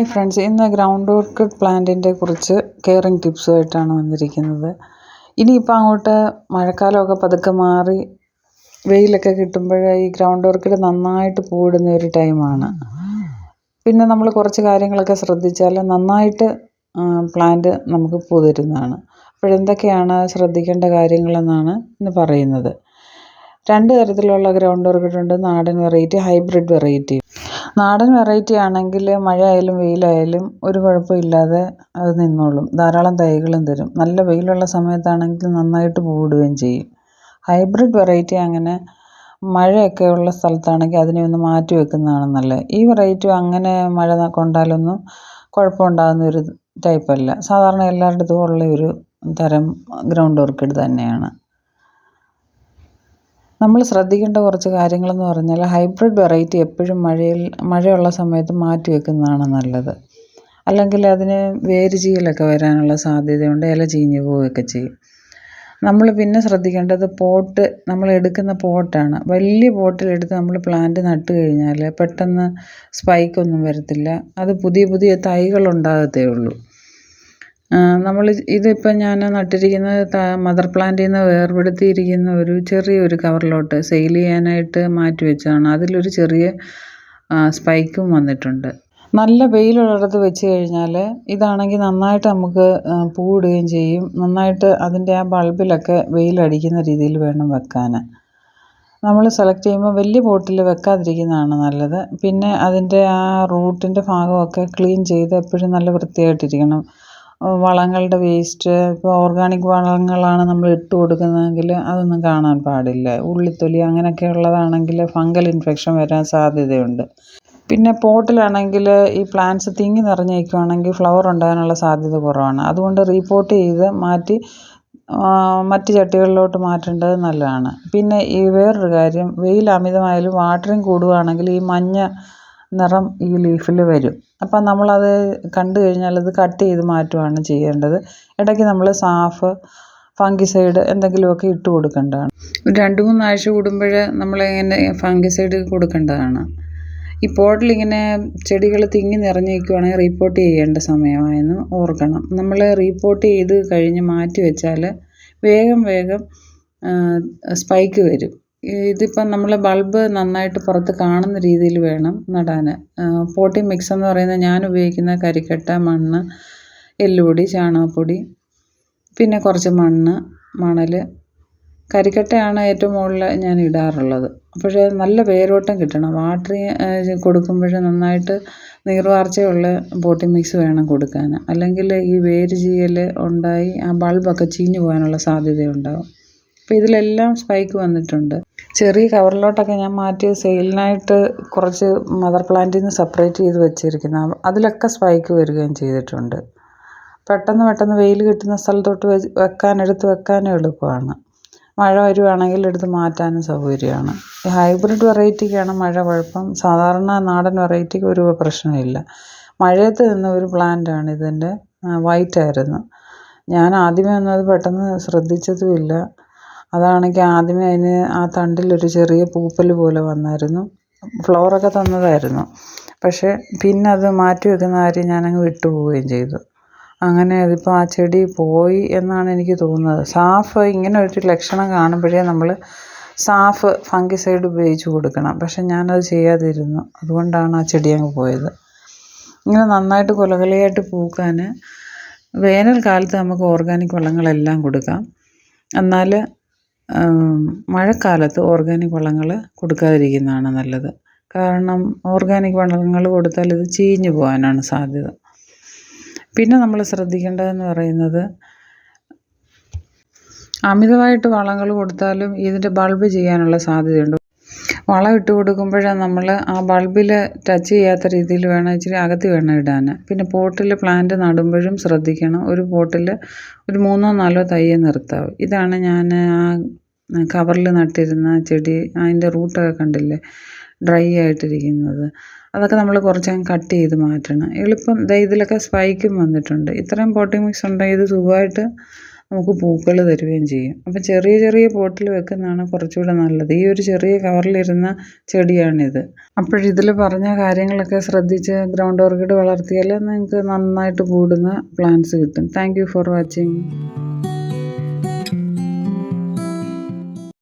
Hi friends. ഇന്ന് ground orchid പ്ലാന്റിന്റെ കുറിച്ച് കെയറിങ് ടിപ്സുമായിട്ടാണ് വന്നിരിക്കുന്നത്. ഇനിയിപ്പോൾ അങ്ങോട്ട് മഴക്കാലമൊക്കെ പതുക്കെ മാറി വെയിലൊക്കെ കിട്ടുമ്പോൾ ഈ ഗ്രൗണ്ട് ഓർക്കിഡ് നന്നായിട്ട് പൂവിടുന്ന ഒരു ടൈമാണ് പിന്നെ നമ്മൾ കുറച്ച് കാര്യങ്ങളൊക്കെ ശ്രദ്ധിച്ചാൽ നന്നായിട്ട് പ്ലാന്റ് നമുക്ക് പൂ തരുന്നതാണ്. അപ്പോഴെന്തൊക്കെയാണ് ശ്രദ്ധിക്കേണ്ട കാര്യങ്ങളെന്നാണ് ഇന്ന് പറയുന്നത്. രണ്ട് തരത്തിലുള്ള ഗ്രൗണ്ട് ഓർക്കിഡുണ്ട് നാടൻ വെറൈറ്റി ഹൈബ്രിഡ് വെറൈറ്റി നാടൻ വെറൈറ്റി ആണെങ്കിൽ മഴയായാലും വെയിലായാലും ഒരു കുഴപ്പമില്ലാതെ അത് നിന്നോളും. ധാരാളം തൈകളും തരും. നല്ല വെയിലുള്ള സമയത്താണെങ്കിൽ നന്നായിട്ട് പൂവിടുകയും ചെയ്യും. ഹൈബ്രിഡ് വെറൈറ്റി അങ്ങനെ മഴയൊക്കെ ഉള്ള സ്ഥലത്താണെങ്കിൽ അതിനെ ഒന്ന് മാറ്റി വെക്കുന്നതാണ് നല്ലത്. ഈ വെറൈറ്റി അങ്ങനെ മഴ കൊണ്ടാലൊന്നും കുഴപ്പമുണ്ടാകുന്ന ഒരു ടൈപ്പല്ല സാധാരണ എല്ലാവരുടെ ഇതും ഉള്ള ഒരു തരം ഗ്രൗണ്ട് ഓർക്കിഡ് തന്നെയാണ്. നമ്മൾ ശ്രദ്ധിക്കേണ്ട കുറച്ച് കാര്യങ്ങളെന്ന് പറഞ്ഞാൽ ഹൈബ്രിഡ് വെറൈറ്റി എപ്പോഴും മഴയിൽ മഴയുള്ള സമയത്ത് മാറ്റി വെക്കുന്നതാണ് നല്ലത്. അല്ലെങ്കിൽ അതിന് വേര് ചീയലൊക്കെ വരാനുള്ള സാധ്യതയുണ്ട് ഇല ചീഞ്ഞ് പോവുകയൊക്കെ ചെയ്യും. നമ്മൾ പിന്നെ ശ്രദ്ധിക്കേണ്ടത് പോട്ട് നമ്മൾ എടുക്കുന്ന പോട്ടാണ്. വലിയ പോട്ടിലെടുത്ത് നമ്മൾ പ്ലാന്റ് നട്ട് കഴിഞ്ഞാൽ പെട്ടെന്ന് സ്പൈക്കൊന്നും വരത്തില്ല. അത് പുതിയ പുതിയ തൈകൾ ഉണ്ടാകത്തേ ഉള്ളൂ. നമ്മൾ ഇതിപ്പോൾ ഞാൻ നട്ടിരിക്കുന്നത് മദർ പ്ലാന്റിൽ നിന്ന് വേർപെടുത്തിയിരിക്കുന്ന ഒരു ചെറിയൊരു കവറിലോട്ട് സെയിൽ ചെയ്യാനായിട്ട് മാറ്റി വെച്ചതാണ്. അതിലൊരു ചെറിയ സ്പൈക്കും വന്നിട്ടുണ്ട്. നല്ല വെയിലുള്ളിടത്ത് വെച്ച് കഴിഞ്ഞാൽ ഇതാണെങ്കിൽ നന്നായിട്ട് നമുക്ക് പൂവിടുകയും ചെയ്യും. നന്നായിട്ട് അതിന്റെ ആ ബൾബിലൊക്കെ വെയിലടിക്കുന്ന രീതിയിൽ വേണം വെക്കാൻ നമ്മൾ സെലക്ട് ചെയ്യുമ്പോൾ വലിയ പോട്ടിൽ വെക്കാതിരിക്കുന്നതാണ് നല്ലത്. പിന്നെ അതിന്റെ ആ റൂട്ടിന്റെ ഭാഗമൊക്കെ ക്ലീൻ ചെയ്ത് എപ്പോഴും നല്ല വൃത്തിയായിട്ടിരിക്കണം. വളങ്ങളുടെ വേസ്റ്റ് ഇപ്പോൾ ഓർഗാനിക് വളങ്ങളാണ് നമ്മൾ ഇട്ട് കൊടുക്കുന്നതെങ്കിൽ അതൊന്നും കാണാൻ പാടില്ല. ഉള്ളിത്തൊലി അങ്ങനെയൊക്കെ ഉള്ളതാണെങ്കിൽ ഫംഗൽ ഇൻഫെക്ഷൻ വരാൻ സാധ്യതയുണ്ട്. പിന്നെ പോട്ടിലാണെങ്കിൽ ഈ പ്ലാന്റ്സ് തിങ്ങി നിറഞ്ഞ് നിൽക്കുകയാണെങ്കിൽ ഫ്ലവർ ഉണ്ടാകാനുള്ള സാധ്യത കുറവാണ്. അതുകൊണ്ട് റീപോർട്ട് ചെയ്ത് മാറ്റി മറ്റ് ചട്ടികളിലോട്ട് മാറ്റേണ്ടത് നല്ലതാണ്. പിന്നെ ഈ വേറൊരു കാര്യം വെയിൽ അമിതമായാലും വാട്ടറിങ് കൂടുകയാണെങ്കിൽ ഈ മഞ്ഞ നിറം ഈ ലീഫിൽ വരും. അപ്പം നമ്മളത് കണ്ടു കഴിഞ്ഞാൽ അത് കട്ട് ചെയ്ത് മാറ്റുകയാണ് ചെയ്യേണ്ടത്. ഇടയ്ക്ക് നമ്മൾ സാഫ് ഫംഗിസൈഡ് എന്തെങ്കിലുമൊക്കെ ഇട്ട് കൊടുക്കേണ്ടതാണ്. ഒരു രണ്ട് മൂന്നാഴ്ച കൂടുമ്പോൾ നമ്മളിങ്ങനെ ഫംഗിസൈഡ് കൊടുക്കേണ്ടതാണ്. ഈ പോട്ടിലിങ്ങനെ ചെടികൾ തിങ്ങി നിറഞ്ഞു നിൽക്കുകയാണെങ്കിൽ റീപ്പോർട്ട് ചെയ്യേണ്ട സമയമായെന്ന് ഓർക്കണം. നമ്മൾ റീപ്പോർട്ട് ചെയ്ത് കഴിഞ്ഞ് മാറ്റി വെച്ചാൽ വേഗം വേഗം സ്പൈക്ക് വരും. ഇതിപ്പം നമ്മൾ ബൾബ് നന്നായിട്ട് പുറത്ത് കാണുന്ന രീതിയിൽ വേണം നടാൻ പോട്ടി മിക്സ് എന്ന് പറയുന്ന ഞാൻ ഉപയോഗിക്കുന്ന കരിക്കട്ട മണ്ണ് എല്ലുപൊടി ചാണകപ്പൊടി പിന്നെ കുറച്ച് മണ്ണ് മണൽ കരിക്കട്ടയാണ് ഏറ്റവും മുകളിൽ ഞാൻ ഇടാറുള്ളത്. പക്ഷേ നല്ല വേരോട്ടം കിട്ടണം. വാട്ടർ കൊടുക്കുമ്പോൾ നന്നായിട്ട് നീർവാർച്ചയുള്ള പോട്ടി മിക്സ് വേണം കൊടുക്കാൻ അല്ലെങ്കിൽ ഈ വേര് ചീയൽ ഉണ്ടായി ആ ബൾബൊക്കെ ചീഞ്ഞു പോകാനുള്ള സാധ്യതയുണ്ടാകും അപ്പോൾ ഇതിലെല്ലാം സ്പൈക്ക് വന്നിട്ടുണ്ട്. ചെറിയ കവറിലോട്ടൊക്കെ ഞാൻ മാറ്റി സെയിലിനായിട്ട് കുറച്ച് മദർ പ്ലാന്റിൽ നിന്ന് സെപ്പറേറ്റ് ചെയ്ത് വെച്ചിരിക്കുന്ന. അതിലൊക്കെ സ്പൈക്ക് വരികയും ചെയ്തിട്ടുണ്ട്. പെട്ടെന്ന് പെട്ടെന്ന് വെയിൽ കിട്ടുന്ന സ്ഥലത്തോട്ട് വെക്കാൻ എടുത്ത് വെക്കാനും എളുപ്പമാണ്. മഴ വരുവാണെങ്കിൽ എടുത്ത് മാറ്റാനും സൗകര്യമാണ്. ഈ ഹൈബ്രിഡ് വെറൈറ്റിക്കാണ് മഴ കുഴപ്പം. സാധാരണ നാടൻ വെറൈറ്റിക്ക് ഒരു പ്രശ്നമില്ല. മഴയത്ത് നിന്ന ഒരു പ്ലാന്റാണ് ഇതിന്റെ വൈറ്റ് ആയിരുന്നു. ഞാൻ ആദ്യമേ ഒന്നും അത് പെട്ടെന്ന് ശ്രദ്ധിച്ചതുമില്ല. അതാണെങ്കിൽ ആദ്യമേ അതിന് ആ തണ്ടിൽ ഒരു ചെറിയ പൂപ്പൽ പോലെ വന്നായിരുന്നു. ഫ്ലവറൊക്കെ തന്നതായിരുന്നു. പക്ഷേ പിന്നെ അത് മാറ്റി വെക്കുന്ന കാര്യം ഞാനങ്ങ് വിട്ടുപോവുകയും ചെയ്തു. അങ്ങനെ അതിപ്പോൾ ആ ചെടി പോയി എന്നാണ് എനിക്ക് തോന്നുന്നത്. സാഫ് ഇങ്ങനെ ഒരു ലക്ഷണം കാണുമ്പോഴേ നമ്മൾ സാഫ് ഫംഗിസൈഡ് ഉപയോഗിച്ച് കൊടുക്കണം. പക്ഷെ ഞാനത് ചെയ്യാതിരുന്നു. അതുകൊണ്ടാണ് ആ ചെടി അങ്ങ് പോയത്. ഇങ്ങനെ നന്നായിട്ട് കൊലകൊലയായിട്ട് പൂക്കാൻ വേനൽക്കാലത്ത് നമുക്ക് ഓർഗാനിക് വളങ്ങളെല്ലാം കൊടുക്കാം. എന്നാൽ മഴക്കാലത്ത് ഓർഗാനിക് വളങ്ങൾ കൊടുക്കാതിരിക്കുന്നതാണ് നല്ലത്. കാരണം ഓർഗാനിക് വളങ്ങൾ കൊടുത്താൽ ഇത് ചീഞ്ഞു പോകാനാണ് സാധ്യത. പിന്നെ നമ്മൾ ശ്രദ്ധിക്കേണ്ടതെന്ന് പറയുന്നത് അമിതമായിട്ട് വളങ്ങൾ കൊടുത്താലും ഇതിന്റെ ബൾബ് ചെയ്യാനുള്ള സാധ്യതയുണ്ട്. വളം ഇട്ട് കൊടുക്കുമ്പോൾ നമ്മൾ ആ ബൾബിൽ ടച്ച് ചെയ്യാത്ത രീതിയിൽ വേണം ഇച്ചിരി അകത്തി വേണം ഇടാൻ പിന്നെ പോട്ടിൽ പ്ലാന്റ് നടുമ്പോഴും ശ്രദ്ധിക്കണം. ഒരു പോട്ടിൽ ഒരു മൂന്നോ നാലോ തയ്യേ നിർത്താവൂ ഇതാണ് ഞാൻ ആ കവറിൽ നട്ടിരുന്ന ചെടി അതിന്റെ റൂട്ടൊക്കെ കണ്ടില്ലേ? ഡ്രൈ ആയിട്ടിരിക്കുന്നത്. അതൊക്കെ നമ്മൾ കുറച്ചങ്ങ് കട്ട് ചെയ്ത് മാറ്റണം. എളുപ്പം ദേ ഇതിലൊക്കെ സ്പൈക്കും വന്നിട്ടുണ്ട്. ഇത്രയും പോട്ടിംഗ് മിക്സ് ഉണ്ടെങ്കിൽ ഇത് സുഖമായിട്ട് നമുക്ക് പൂക്കൾ തരുകയും ചെയ്യും. അപ്പം ചെറിയ ചെറിയ പോട്ടിൽ വെക്കുന്നതാണ് കുറച്ചുകൂടെ നല്ലത്. ഈ ഒരു ചെറിയ കവറിലിരുന്ന ചെടിയാണിത്. അപ്പോഴിതിൽ പറഞ്ഞ കാര്യങ്ങളൊക്കെ ശ്രദ്ധിച്ച് ഗ്രൗണ്ട് ഓർക്കിഡ് വളർത്തിയാൽ നിങ്ങൾക്ക് നന്നായിട്ട് കൂടുന്ന പ്ലാന്റ്സ് കിട്ടും. Thank for watching.